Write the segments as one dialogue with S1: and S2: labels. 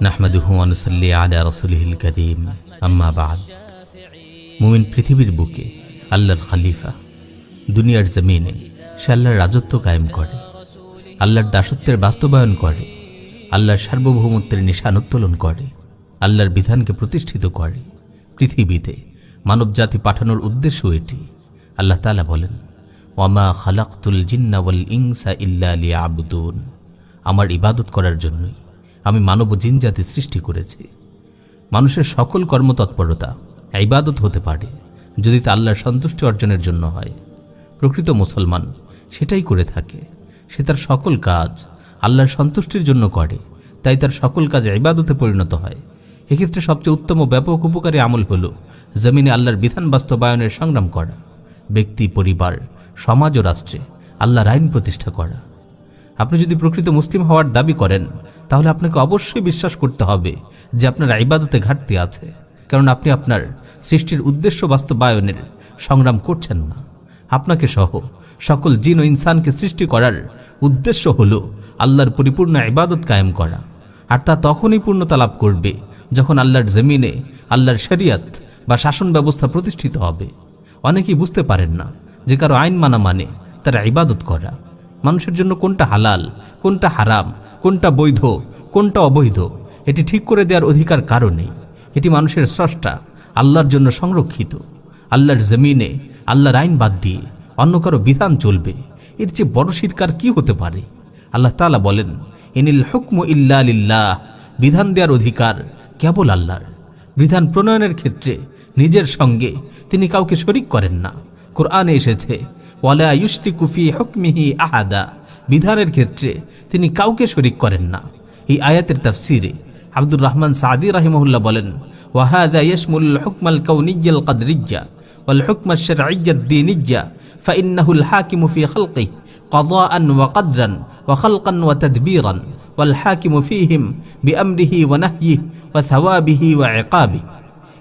S1: নাহমাদুহু আনুসাল্লি আলা রসুলহিল করিম। আম্মা বাদ। মুমিন পৃথিবীর বুকে, আল্লাহর খালিফা, দুনিয়ার জমিনে, সে আল্লাহর রাজত্ব কায়েম করে, আল্লাহর দাসত্বের বাস্তবায়ন করে, আল্লাহর সার্বভৌমত্বের নিশান উত্তোলন করে, আল্লাহর বিধানকে প্রতিষ্ঠিত করে। পৃথিবীতে মানবজাতি পাঠানোর উদ্দেশ্য এটি। আল্লাহ তালা বলেন, ওয়ামা খালাক্তুল জিন্নাওয়াল ইংসা ইল্লা আবুদুন আমার ইবাদত করার জন্যই আমি মানব জিন জাতি সৃষ্টি করেছি। মানুষের সকল কর্মতৎপরতা ইবাদত হতে পারে, যদি তা আল্লাহর সন্তুষ্টি অর্জনের জন্য হয়। প্রকৃত মুসলমান সেটাই করে থাকে। সে তার সকল কাজ আল্লাহর সন্তুষ্টির জন্য করে, তাই তার সকল কাজ ইবাদতে পরিণত হয়। এক্ষেত্রে সবচেয়ে উত্তম ও ব্যাপক উপকারী আমল হল জমিনে আল্লাহর বিধান বাস্তবায়নের সংগ্রাম করা, ব্যক্তি, পরিবার, সমাজ ও রাষ্ট্রে আল্লাহর আইন প্রতিষ্ঠা করা। আপনি যদি প্রকৃত মুসলিম হওয়ার দাবি করেন, তাহলে আপনাকে অবশ্যই বিশ্বাস করতে হবে যে আপনার ইবাদতে ঘাটতি আছে। কারণ আপনি আপনার সৃষ্টির উদ্দেশ্য বাস্তবায়নের সংগ্রাম করছেন না। আপনাকে সহ সকল জিন ও ইনসানকে সৃষ্টি করার উদ্দেশ্য হল আল্লাহর পরিপূর্ণ ইবাদত কায়েম করা। আর তা তখনই পূর্ণতা লাভ করবে যখন আল্লাহর জমিনে আল্লাহর শরিয়াত বা শাসন ব্যবস্থা প্রতিষ্ঠিত হবে। অনেকেই বুঝতে পারেন না যে কারও আইন মানা মানে তারা ইবাদত করা। মানুষের জন্য কোনটা হালাল, কোনটা হারাম, কোনটা বৈধ, কোনটা অবৈধ, এটি ঠিক করে দেওয়ার অধিকার কারণেই এটি মানুষের স্রষ্টা, আল্লাহর জন্য সংরক্ষিত। আল্লাহর জমিনে, আল্লাহর আইন বাদ দিয়ে অন্য কারও বিধান চলবে। এর চেয়ে বড় শিরকার কি হতে পারে? আল্লাহ তালা বলেন, ইনিল হুকম ইল্লা লিল্লাহ। বিধান দেওয়ার অধিকার কেবল আল্লাহর। বিধান প্রণয়নের ক্ষেত্রে নিজের সঙ্গে তিনি কাউকে শরিক করেন না। কোরআনে এসেছে ওয়ালা ইউস্তি কুফি হকমিহি আহাদা বিধানের ক্ষেত্রে তিনি কাউকে শরিক করেন না এই আয়াতের তাফসিরে আব্দুর রহমান সাদি রাহিমহুল্লাহ বলেন ওয়াহাদা ইয়সমুল হুকমাল কৌনিজ্জাল কাদরিজ্জা والحكم الشرعي الديني فإنه الحاكم في خلقه قضاء وقدرا وخلقا وتدبيرا والحاكم فيهم بأمره ونهيه وثوابه وعقابه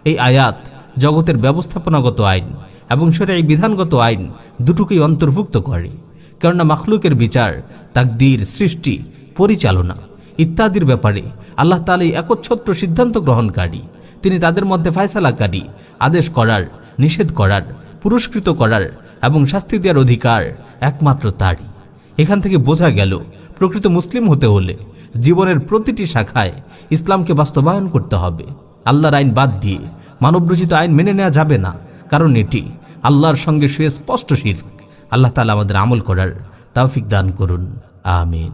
S1: এই আয়াত জগতের ব্যবস্থাপনাগত আইন এবং সেটা এই বিধানগত আইন দুটোকেই অন্তর্ভুক্ত করে। কেননা মাখলুকের বিচার, তাকদির, সৃষ্টি, পরিচালনা ইত্যাদির ব্যাপারে আল্লাহ তালাই একচ্ছত্র সিদ্ধান্ত গ্রহণকারী। তিনি তাদের মধ্যে ফায়সালাকারী, আদেশ করার, নিষেধ করার, পুরস্কৃত করার এবং শাস্তি দেওয়ার অধিকার একমাত্র তারই। এখান থেকে বোঝা গেল, প্রকৃত মুসলিম হতে হলে জীবনের প্রতিটি শাখায় ইসলামকে বাস্তবায়ন করতে হবে। আল্লাহর আইন বাদ দিয়ে মানবরচিত আইন মেনে নেওয়া যাবে না। কারণ এটি আল্লাহর সঙ্গে সুস্পষ্ট শির্ক। আল্লাহ তালা আমাদের আমল করার তাওফিক দান করুন। আমিন।